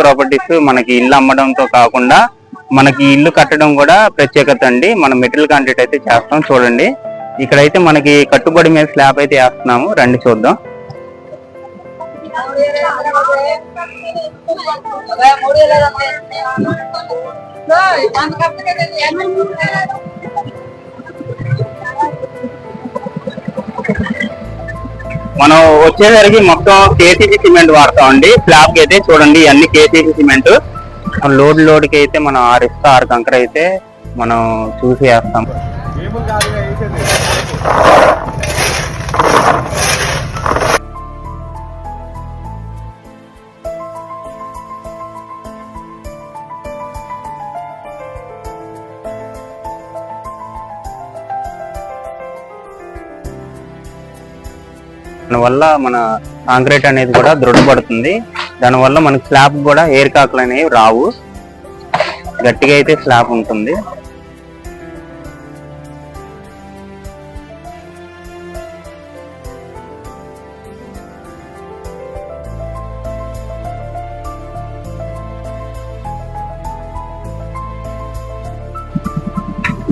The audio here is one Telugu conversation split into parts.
ప్రాపర్టీస్ మనకి ఇల్లు అమ్మడంతో కాకుండా మనకి ఇల్లు కట్టడం కూడా ప్రత్యేకత అండి. మనం మెటీరియల్ కాంట్రాక్ట్ అయితే చేస్తాం. చూడండి. ఇక్కడైతే మనకి కట్టుబడి మీద స్లాబ్ అయితే వేస్తున్నాము. రండి చూద్దాం. మనం వచ్చేసరికి మొత్తం కేసీసీ సిమెంట్ వాడతామండి స్లాబ్కి అయితే చూడండి అన్ని కేసీసీ సిమెంట్. లోడ్ లోడ్కి అయితే మనం ఆరు ఇస్తా ఆరు కంకర అయితే మనం చూసి వేస్తాం దానివల్ల మన కాంక్రీట్ అనేది కూడా దృఢపడుతుంది. దానివల్ల మన స్లాబ్ కూడా ఎయిర్ కాకులు అనేవి రావు. గట్టిగా అయితే స్లాబ్ ఉంటుంది.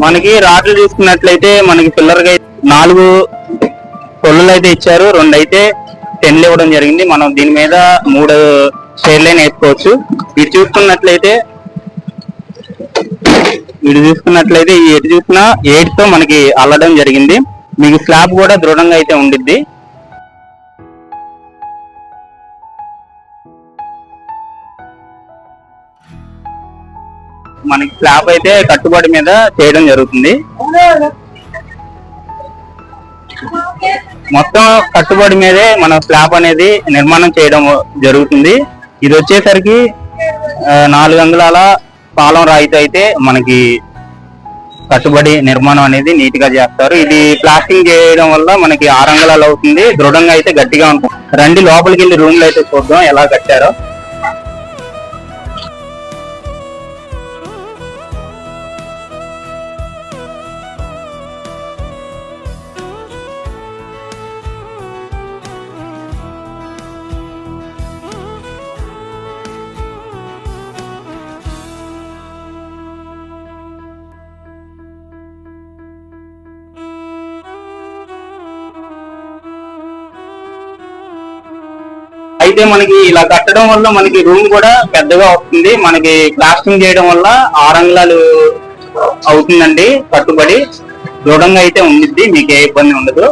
మనకి రాట్లు చూసుకున్నట్లయితే మనకి పిల్లర్గా నాలుగు పొల్లులు అయితే ఇచ్చారు రెండు అయితే టెన్లు ఇవ్వడం జరిగింది. మనం దీని మీద మూడు షేర్ లైన్ వేసుకోవచ్చు. ఇటు చూసుకున్నట్లయితే ఇటు చూసుకున్నట్లయితే ఈ ఎటు చూసినా తో మనకి అల్లడం జరిగింది. మీకు స్లాబ్ కూడా దృఢంగా అయితే ఉండిద్ది. మనకి స్లాబ్ అయితే కట్టుబడి మీద చేయడం జరుగుతుంది. మొత్తం కట్టుబడి మీదే మన స్లాబ్ అనేది నిర్మాణం చేయడం జరుగుతుంది. ఇది వచ్చేసరికి నాలుగు అంగుళాల పాలం రాయితో అయితే మనకి కట్టుబడి నిర్మాణం అనేది నీట్గా చేస్తారు. ఇది ప్లాస్టింగ్ చేయడం వల్ల మనకి ఆరు అంగుళాలు అవుతుంది. దృఢంగా అయితే గట్టిగా ఉంటుంది. రండి లోపలికి వెళ్ళి రూమ్లో అయితే చూద్దాం ఎలా కట్టారో. అయితే మనకి ఇలా కట్టడం వల్ల మనకి రూమ్ కూడా పెద్దగా వస్తుంది మనకి ప్లాస్టింగ్ చేయడం వల్ల ఆరంగులాలు అవుతుందండి కట్టుబడి. దృఢంగా అయితే ఉండిద్ది మీకు ఏ ఇబ్బంది ఉండదు.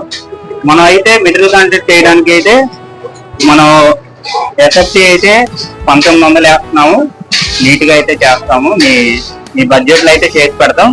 మనం అయితే మెటీరియల్ కాంట్రాక్ట్ చేయడానికి అయితే మనం ఎస్ఎఫ్సి అయితే పంతొమ్మిది వందలు వేస్తున్నాము. నీట్గా అయితే చేస్తాము. మీ మీ బడ్జెట్లో అయితే చేసి పెడతాం.